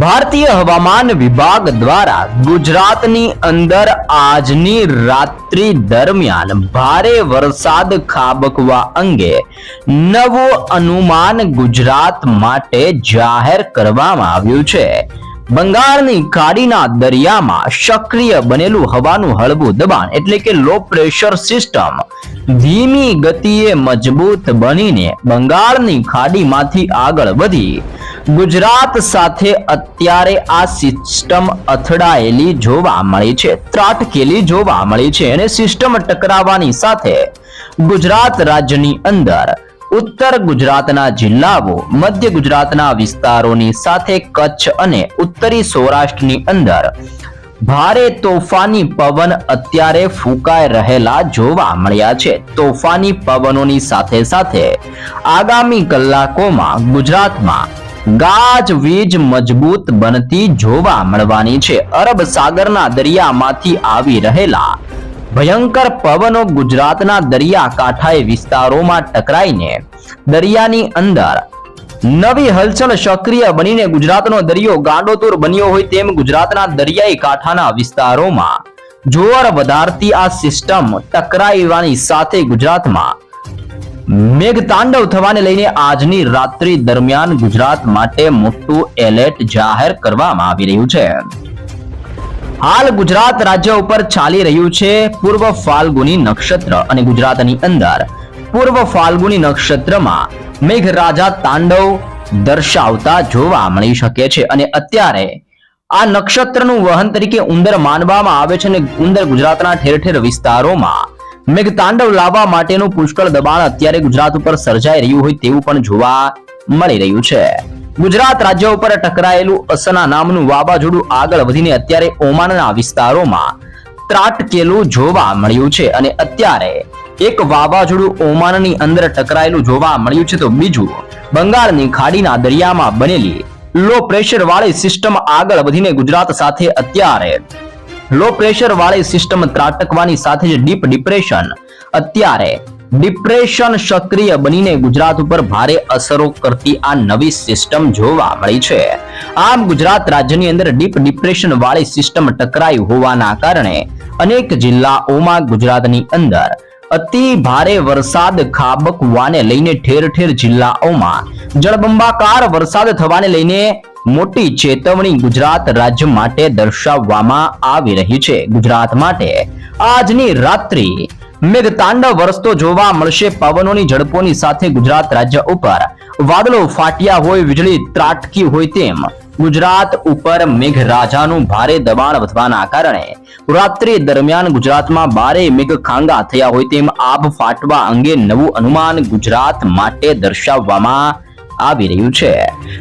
ભારતીય હવામાન વિભાગ દ્વારા ગુજરાતની અંદર આજની રાત્રિ દરમિયાન ભારે વરસાદ ખાબકવા અંગે નવું અનુમાન ગુજરાત માટે જાહેર કરવામાં આવ્યું છે. બંગાળની ખાડીના દરિયામાં સક્રિય બનેલું હવાનું હળવું દબાણ એટલે કે લો પ્રેશર સિસ્ટમ ધીમી ગતિએ મજબૂત બનીને બંગાળની ખાડીમાંથી આગળ વધી ગુજરાત સાથે અત્યારે આ સિસ્ટમ અથડાયેલી જોવા મળી છે, ત્રાટકેલી જોવા મળી છે અને સિસ્ટમ ટકરાવાની સાથે ગુજરાત રાજ્યની અંદર ઉત્તર ગુજરાતના જિલ્લાઓ, મધ્ય ગુજરાતના વિસ્તારોની સાથે કચ્છ અને ઉત્તરી સૌરાષ્ટ્રની અંદર ભારે તોફાની પવન અત્યારે ફૂંકાઈ રહેલા જોવા મળ્યા છે. તોફાની પવનોની સાથે સાથે આગામી કલાકોમાં ગુજરાતમાં ગાજવીજ મજબૂત બનતી જોવા મળવાની છે. અરબ સાગરના દરિયામાંથી આવી રહેલા ભયંકર પવનો ગુજરાતના દરિયા વિસ્તારોમાં ટકરાઈને દરિયાની અંદર નવી હલચલ સક્રિય બનીને ગુજરાતનો દરિયો ગાંડોતુર બન્યો હોય તેમ ગુજરાતના દરિયાઈ કાંઠાના વિસ્તારોમાં જોર વધારતી આ સિસ્ટમ ટકરાઈવાની સાથે ગુજરાતમાં મેઘતાંડવ થવાને લઈને આજની રાત્રિ દરમિયાન ગુજરાત માટે મોટું એલર્ટ જાહેર કરવામાં આવી રહ્યું છે. હાલ ગુજરાત રાજ્ય ઉપર ચાલી રહ્યું છે પૂર્વ ફાલ્ગુની નક્ષત્ર અને ગુજરાતની અંદર. પૂર્વ ફાલ્ગુની નક્ષત્રમાં મેઘરાજા તાંડવ દર્શાવતા જોવા મળી શકે છે અને અત્યારે આ નક્ષત્રનું વહન તરીકે ઉંદર માનવામાં આવે છે અને ઉંદર ગુજરાતના ઠેર ઠેર વિસ્તારોમાં મેઘતાંડવ લાવવા માટેનું પુષ્કળ દબાણ અત્યારે ગુજરાત ઉપર સર્જાઈ રહ્યું હોય તેવું પણ જોવા મળી રહ્યું છે. ગુજરાત રાજ્ય ઉપર ટકરાયેલું અસના નામનું વાવાઝોડું આગળ વધીને અત્યારે ઓમાનના વિસ્તારોમાં ત્રાટકેલું જોવા મળ્યું છે અને અત્યારે એક વાવાઝોડું ઓમાનની અંદર ટકરાયેલું જોવા મળ્યું છે તો બીજું, બંગાળની ખાડીના દરિયામાં બનેલી લો પ્રેશર વાળી સિસ્ટમ આગળ વધીને ગુજરાત સાથે અત્યારે લો પ્રેશર વાળી સિસ્ટમ ત્રાટકવાની સાથે જ ડીપ ડિપ્રેશન અત્યારે ડિપ્રેશન સક્રિય બનીને ગુજરાત ઉપર ભારે અસરો કરતી આ નવી સિસ્ટમ જોવા મળી છે. આમ ગુજરાત રાજ્યની અંદર ડીપ ડિપ્રેશન વાળી સિસ્ટમ ટકરાઈ હોવાના કારણે અનેક જિલ્લાઓમાં ગુજરાતની અંદર અતિ ભારે વરસાદ ખાબકવાને લઈને ઠેર ઠેર જિલ્લાઓમાં જળબંબાકાર વરસાદ થવાને લઈને મોટી ચેતવણી ગુજરાત રાજ્ય માટે દર્શાવવામાં આવી રહી છે. ગુજરાત માટે આજની રાત્રિ મેઘતાંડવ વરસતો જોવા મળશે. પવનોની ઝડપોની સાથે ગુજરાત રાજ્ય ઉપર વાદળો ફાટ્યા હોય, વીજળી ત્રાટકી હોય તેમ ગુજરાત ઉપર મેઘરાજાનું ભારે દબાણ વધવાના કારણે રાત્રિ દરમિયાન ગુજરાતમાં બારે મેઘ ખાંગા થયા હોય તેમ આભ ફાટવા અંગે નવું અનુમાન ગુજરાત માટે દર્શાવવામાં આવી રહ્યું છે.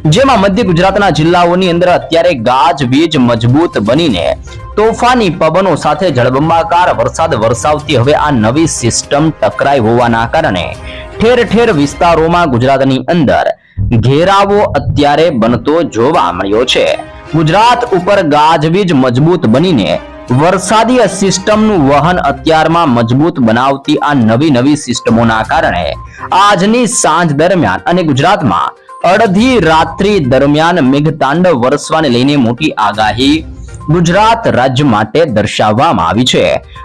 જેમાં મધ્ય ગુજરાતના જિલ્લાઓની અંદર અત્યારે ગાજવીજ મજબૂત બનીને તોફાની પવનો સાથે જળબંબાકાર વરસાદ વરસાવતી હવે આ નવી સિસ્ટમ ટકરાઈ હોવાના કારણે ઠેર ઠેર વિસ્તારોમાં ગુજરાતની અંદર ઘેરાવો અત્યારે બનતો જોવા મળ્યો છે. ગુજરાત ઉપર ગાજવીજ મજબૂત બનીને વરસાદી સિસ્ટમનું વહન અત્યારમાં મજબૂત બનાવતી આ નવી નવી સિસ્ટમોના કારણે આજની સાંજ દરમિયાન અને ગુજરાતમાં અડધી રાત્રિ દરમિયાન મેઘતાંડવ વરસવાને લઈને મોટી આગાહી ગુજરાત રાજ્ય માટે દર્શાવવામાં આવી છે.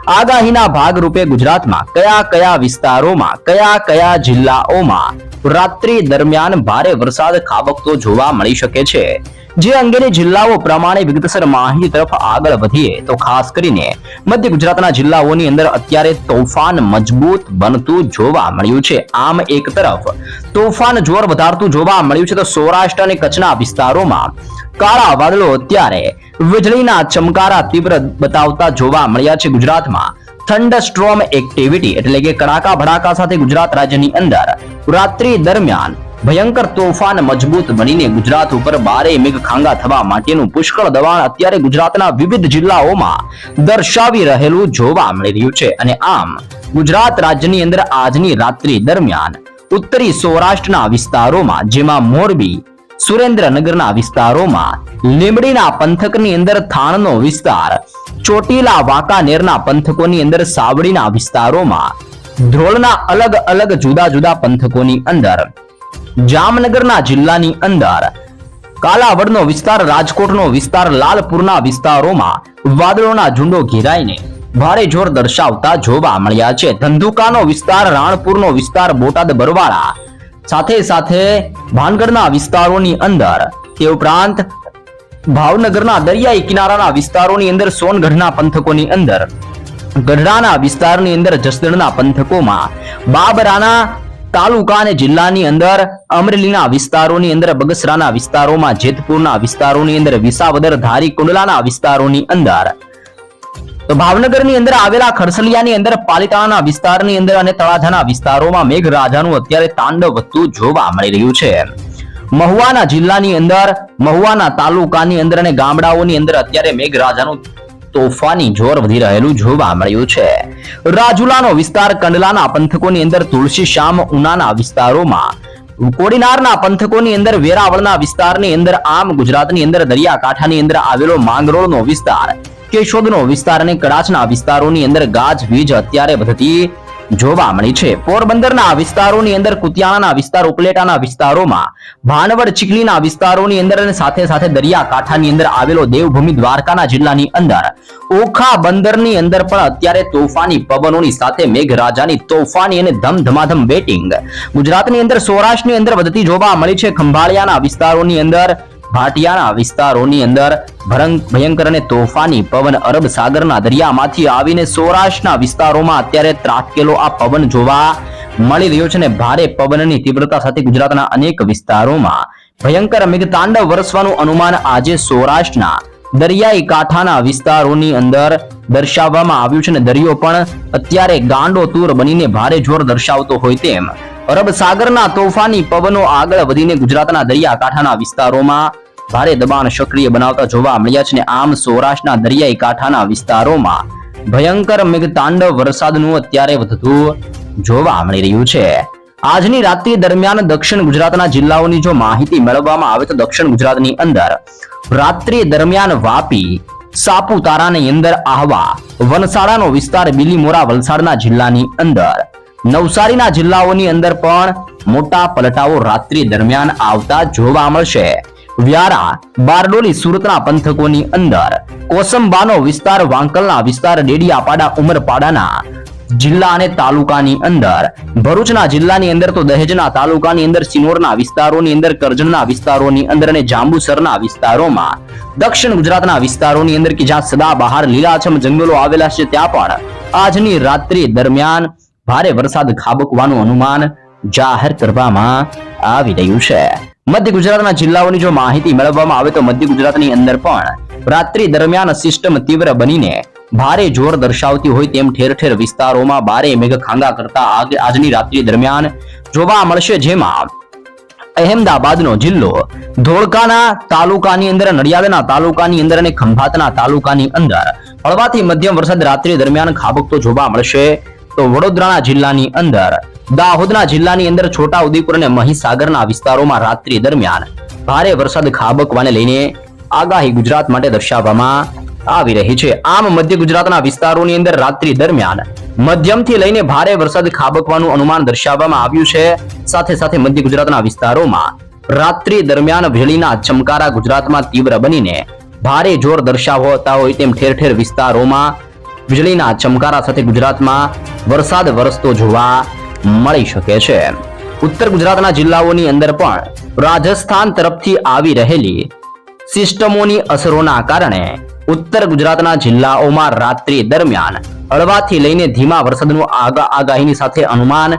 આગાહીના ભાગરૂપે ગુજરાતમાં કયા કયા વિસ્તારોમાં, કયા કયા જિલ્લાઓમાં રાત્રિ દરમિયાન ભારે વરસાદ ખાબકતો જોવા મળી શકે છે? જે અંગેની જિલ્લાઓ પ્રમાણે વિગતસર માહિતી તરફ આગળ વધીએ, તો ખાસ કરીને મધ્ય ગુજરાતના જિલ્લાઓની અંદર અત્યારે તોફાન મજબૂત બનતું જોવા મળ્યું છે. આમ એક તરફ તોફાન જોર વધારતું જોવા મળ્યું છે, તો સૌરાષ્ટ્ર અને કચ્છના વિસ્તારોમાં કાળા વાદળો અત્યારે વીજળીના ચમકારા તીવ્ર બતાવતા જોવા મળ્યા છે ગુજરાતમાં. થંડરસ્ટ્રોમ એક્ટિવિટી એટલે કે કડાકા ભડાકા સાથે ગુજરાત રાજ્યની અંદર રાત્રિ દરમિયાન ભયંકર તોફાન મજબૂત બનીને ગુજરાત ઉપર બારે મેઘ ખાંગા થવા માટેનું પુષ્કળ દબાણ અત્યારે ગુજરાતના વિવિધ જિલ્લાઓમાં દર્શાવી રહેલું જોવા મળી રહ્યું છે. અને આમ, ગુજરાત રાજ્યની અંદર આજની રાત્રિ દરમિયાન ઉત્તરી સૌરાષ્ટ્રના વિસ્તારોમાં, જેમાં મોરબી, સુરેન્દ્રનગરના વિસ્તારોમાં, લીંબડીના પંથકની અંદર થાણનો વિસ્તાર, ચોટીલા વાંકાનેરના પંથકોની અંદર સાવડીના વિસ્તારોમાં, ધ્રોળના અલગ અલગ જુદા જુદા પંથકોની અંદર જામનગરના જિલ્લાની અંદર. કાલાવડનો વિસ્તાર, રાજકોટનો વિસ્તાર, લાલપુરના વિસ્તારોમાં વાદળોના ઝુંડો ઘેરાઈને ભારે જોર દર્શાવતા જોવા મળ્યા છે. ધંધુકાનો વિસ્તાર, રાણપુરનો વિસ્તાર, બોટાદ, બરવાળા. સાથે સાથે ભાનગઢના વિસ્તારોની અંદર તે ઉપરાંત ભાવનગરના દરિયાઈ કિનારાના વિસ્તારોની અંદર, સોનગઢના પંથકોની અંદર. ગઢડાના વિસ્તારની અંદર જસદણના પંથકોમાં બાબરાના તાલુકા અને જિલ્લાની અંદર અમરેલીના વિસ્તારોની અંદર, બગસરાના વિસ્તારોમાં, જેતપુરના વિસ્તારોની અંદર, વિસાવદર, ધારી કુંડલાના વિસ્તારોની અંદર. તો ભાવનગરની અંદર આવેલા ખરસલિયાની અંદર, પાલિતાણાના વિસ્તારની અંદર અને તળાજાના વિસ્તારોમાં મેઘરાજાનું અત્યારે તાંડવ વધતું જોવા મળી રહ્યું છે. મહુવાના જિલ્લાની અંદર, મહુવાના તાલુકાની અંદર અને ગામડાઓની અંદર અત્યારે મેઘરાજાનું તોફાની જોર વધી રહેલું જોવા મળ્યું છે. રાજુલાનો વિસ્તાર કંડલાના પંથકોની અંદર તુલસી શ્યામ ઉનાના વિસ્તારોમાં. કોડીનારના પંથકોની અંદર વેરાવળના વિસ્તારની અંદર આમ, ગુજરાતની અંદર દરિયાકાંઠાની અંદર આવેલો માંગરોળનો વિસ્તાર. કેશોદનો વિસ્તાર અને કડાચના વિસ્તારોની અંદર ગાજવીજ અત્યારે વધતી જોવા મળી છે. પોરબંદરના વિસ્તારોની અંદર કુતિયાણાના વિસ્તાર, ઉપલેટાના વિસ્તારોમાં, ભાનવડ, ચીખલીના વિસ્તારોની અંદર અને સાથે સાથે દરિયાકાંઠાની અંદર આવેલો દેવભૂમિ દ્વારકાના જિલ્લાની અંદર. ઓખા બંદરની અંદર પણ અત્યારે તોફાની પવનોની સાથે મેઘરાજાની તોફાની અને ધમધમાધમ બેટિંગ. ગુજરાતની અંદર, સૌરાષ્ટ્રની અંદર વધતી જોવા મળી છે. ખંભાળિયાના વિસ્તારોની અંદર ભાટિયાના વિસ્તારોની અંદર ભયંકર અને તોફાની પવન અરબ સાગરના દરિયામાંથી આવીને સૌરાષ્ટ્રના વિસ્તારોમાં અત્યારે ત્રાટકેલો આ પવન જોવા મળી રહ્યો છે અને ભારે પવનની તીવ્રતા સાથે ગુજરાતના અનેક વિસ્તારોમાં ભયંકર મેઘતાંડવ વરસવાનું અનુમાન આજે સૌરાષ્ટ્રના દરિયાઈ કાંઠાના વિસ્તારોની અંદર દર્શાવવામાં આવ્યું છે અને દરિયો પણ અત્યારે ગાંડો તૂર બનીને ભારે જોર દર્શાવતો હોય તેમ અરબ સાગરના તોફાની પવનો આગળ વધીને ગુજરાતના દરિયાકાંઠાના વિસ્તારોમાં ભારે દબાણ સક્રિય બનાવતા જોવા મળ્યા છે આમ સૌરાષ્ટ્રના દરિયાઈ કાંઠાના વિસ્તારોમાં ભયંકર મેઘતાંડવ વરસાદનું અત્યારે વધતું જોવા મળી રહ્યું છે. આજની રાત્રિ દરમિયાન દક્ષિણ ગુજરાતના જિલ્લાઓની જો માહિતી મેળવવામાં આવે તો દક્ષિણ ગુજરાતની અંદર રાત્રિ દરમિયાન વાપી, સાપુતારાની અંદર આહવા વનસાડાનો વિસ્તાર, બિલીમોરા, વલસાડના જિલ્લાની અંદર નવસારીના જિલ્લાઓની અંદર પણ મોટા પલટાઓ રાત્રિ દરમિયાન આવતા જોવા મળશે. વ્યારા, બારડોલી સુરતના પંથકોની અંદર કોસંબાનો વિસ્તાર, વાંકલના વિસ્તાર, ડેડિયાપાડા, ઉમરપાડાના જિલ્લા અને તાલુકાની અંદર. ભરૂચના જિલ્લાની અંદર તો દહેજના તાલુકાની અંદર, સિનોરના વિસ્તારોની અંદર, કરજણના વિસ્તારોની અંદર અને જાંબુસરના વિસ્તારોમાં. દક્ષિણ ગુજરાતના વિસ્તારોની અંદર કે જ્યાં સદા બહાર લીલાછમ જંગલો આવેલા છે, ત્યાં પણ આજની રાત્રિ દરમિયાન ભારે વરસાદ ખાબકવાનું અનુમાન જાહેર કરવામાં આવી રહ્યું છે. મધ્ય ગુજરાતના જિલ્લાઓની જો માહિતી મેળવવામાં આવે તો મધ્ય ગુજરાતની અંદર પણ રાત્રિ દરમિયાન સિસ્ટમ તીવ્ર બનીને ભારે જોર દર્શાવતી હોય તેમ ઠેર ઠેર વિસ્તારોમાં ભારે મેઘખાંગા કરતા આજની રાત્રિ દરમિયાન જોવા મળશે જેમાં અહેમદાબાદનો જિલ્લો, ધોળકાના તાલુકાની અંદર, નડિયાદના તાલુકાની અંદર અને ખંભાતના તાલુકાની અંદર હળવાથી મધ્યમ વરસાદ રાત્રિ દરમિયાન ખાબકતો જોવા મળશે તો વડોદરાના જિલ્લાની અંદર, દાહોદના જિલ્લાની અંદર છોટા ઉદેપુર અને મહીસાગરના વિસ્તારોમાં રાત્રિ દરમિયાન ભારે વરસાદ ખાબકવાને લઈને આગાહી ગુજરાત માટે દર્શાવવામાં આવી રહી છે. આમ મધ્ય ગુજરાતના વિસ્તારોની અંદર રાત્રિ દરમિયાન મધ્યમથી લઈને ભારે વરસાદ ખાબકવાનું અનુમાન દર્શાવવામાં આવ્યું છે. સાથે સાથે મધ્ય ગુજરાતના વિસ્તારોમાં રાત્રિ દરમિયાન વીજળીના ચમકારા ગુજરાતમાં તીવ્ર બનીને ભારે જોર દર્શાવતા હોય તેમ ઠેર ઠેર વિસ્તારોમાં વીજળીના ચમકારા સાથે ગુજરાતમાં વરસાદ વરસતો જોવા મળી શકે છે. ઉત્તર ગુજરાતના જિલ્લાઓની અંદર પણ રાજસ્થાન તરફથી આવી રહેલી સિસ્ટમોની અસરોના કારણે ઉત્તર ગુજરાતના જિલ્લાઓમાં રાત્રિ દરમિયાન હળવાથી લઈને ધીમા વરસાદનું આગા, આગાહીની સાથે અનુમાન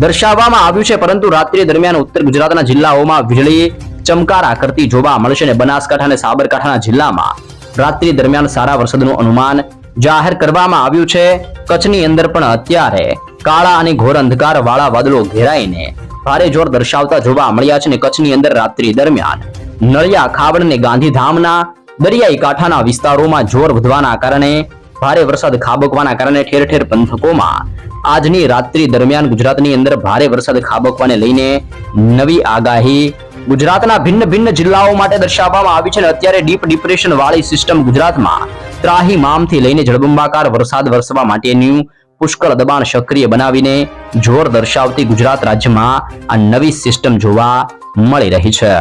દર્શાવવામાં આવ્યું છે. પરંતુ રાત્રિ દરમિયાન ઉત્તર ગુજરાતના જિલ્લાઓમાં વીજળી ચમકારા કરતી જોવા મળશે અને બનાસકાંઠા અને સાબરકાંઠાના જિલ્લામાં રાત્રિ દરમિયાન સારા વરસાદનું અનુમાન જાહેર કરવામાં આવ્યું છે. કચ્છની અંદર પણ અત્યારે કાળા અને ઘોર અંધકાર વાળા વાદળો ઘેરાઈને ભારે જોર દર્શાવતા જોવા મળ્યા છે ને કચ્છની અંદર રાત્રિ દરમિયાન નળિયા ખાવડ અને ગાંધીધામના દરિયાઈ કાંઠાના વિસ્તારોમાં જોર વધવાના કારણે, ભારે વરસાદ ખાબકવાના કારણે ઠેર ઠેર પંથકોમાં આજની રાત્રિ દરમિયાન ગુજરાતની અંદર ભારે વરસાદ ખાબકવાને લઈને નવી આગાહી ગુજરાતના ભિન્ન ભિન્ન જિલ્લાઓ માટે દર્શાવવામાં આવી છે અને અત્યારે ડીપ ડિપ્રેશન વાળી સિસ્ટમ ગુજરાતમાં ત્રાહીમામથી લઈને જળબંબાકાર વરસાદ વરસવા માટેનું પુષ્કળ દબાણ સક્રિય બનાવીને જોર દર્શાવતી ગુજરાત રાજ્યમાં આ નવી સિસ્ટમ જોવા મળી રહી છે.